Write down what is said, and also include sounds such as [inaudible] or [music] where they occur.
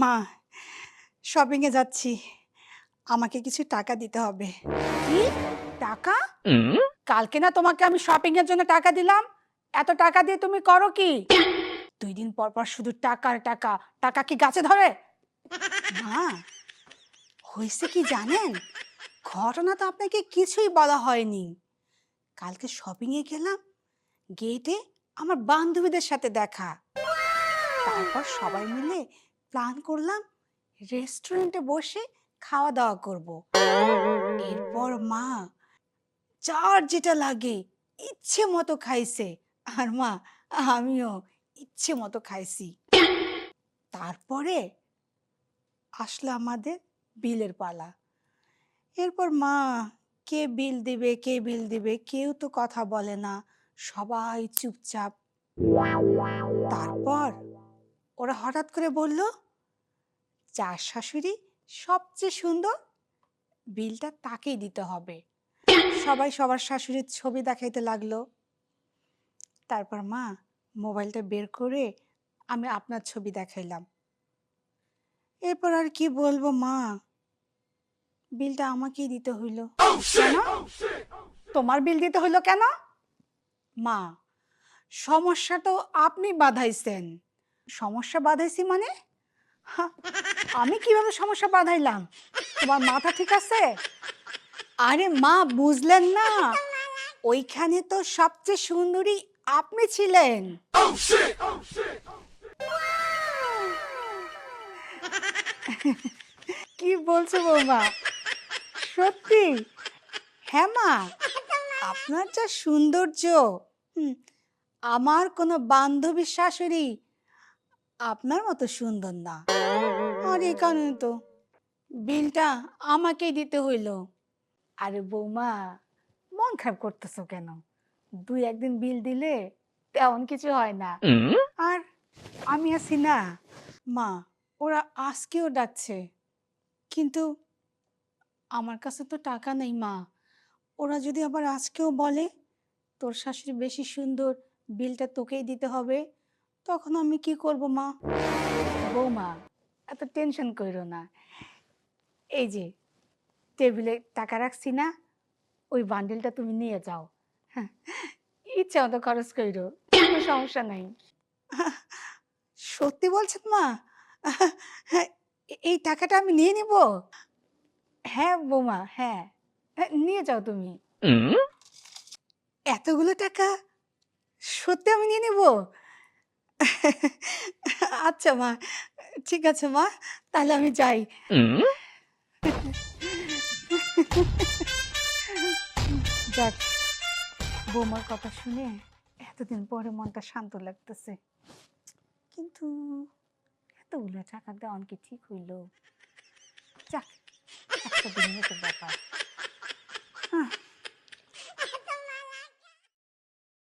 মা শপিংয়ে যাচ্ছি। আমাকে কিছু টাকা দিতে হবে। কি? টাকা? কালকে না তোমাকে আমি শপিং এর জন্য টাকা দিলাম। এত টাকা দিয়ে তুমি করো কি? দুই দিন পর পর শুধু টাকার টাকা। টাকা কি গাছে ধরে? মা হয়েছে কি জানেন? ঘটনা তো আপনাকে কিছুই বলা হয়নি। কালকে শপিংয়ে গেলাম গেটে আমার বান্ধবীদের সাথে দেখা। তারপর সবাই মিলে প্ল্যান করলাম রেস্টুরেন্টে বসে খাওয়া দাওয়া করব। এরপর মা যার যেটা লাগে ইচ্ছে মতো খাইছে। আর মা, আমিও ইচ্ছে মতো খাইছি। তারপরে আসলো আমাদের বিলের পালা। এরপর মা, কে বিল দিবে, কে বিল দিবে, কেউ তো কথা বলে না, সবাই চুপচাপ। তারপর ওরা হঠাৎ করে বলল, চার শাশুড়ি সবচেয়ে সুন্দর বিলটা তাকেই দিতে হবে। সবাই সবার শাশুড়ির ছবি দেখাইতে লাগল। তারপর মা মোবাইলটা বের করে আমি আপনার ছবি দেখাইলাম। এরপর আর কি বলব মা? বিলটা আমাকেই দিতে হইল। কেন? তোমার বিল দিতে হইল কেন? মা সমস্যা তো আপনি বাধাইছেন। সমস্যা বাধাইছি মানে? আমি কীভাবে সমস্যা বাধাইলাম? তোমার মাথা ঠিক আছে? আরে মা, বুঝলেন না, ওইখানে তো সবচেয়ে সুন্দরী আপনি ছিলেন। কি বলছো বৌমা? সত্যি? হ্যাঁ মা, আপনার যা সৌন্দর্য আমার কোনো বান্ধবীর শাশুড়ি আপনার মতো সুন্দর না। আর এই কারণে তো বিলটা আমাকেই দিতে হইল। আরে বৌমা মন খারাপ করতেছো কেন? দুই একদিন বিল দিলে তেমন কিছু হয় না। আর আমি আছি না। মা ওরা আজকেও ডাকছে। কিন্তু আমার কাছে তো টাকা নেই মা। ওরা যদি আবার আজকেও বলে তোর শাশুড়ি বেশি সুন্দর বিলটা তোকেই দিতে হবে। তখন আমি কি করব মা? বৌমা এত টেনশন করো না। এই যে টেবিলে টাকা রাখছি না ওই বান্ডিলটা তুমি নিয়ে যাও। হ্যাঁ ইচ্ছা মতো খরচ করো কোনো সমস্যা নাই। সত্যি বলছেন মা? এই টাকাটা আমি নিয়ে নিব? হ্যাঁ বৌমা হ্যাঁ। হ্যাঁ, নিয়ে যাও তুমি। এতগুলো টাকা সত্যি আমি নিয়ে নেব? [laughs] আচ্ছা মা ঠিক আছে মা তাহলে আমি যাই। যাক বৌমার কথা শুনে এতদিন পরে মনটা শান্ত লাগতেছে। কিন্তু এত এতগুলো টাকা দেওয়ান কি ঠিক হইল? যাক একটা দিনের তো ব্যাপার। আহ,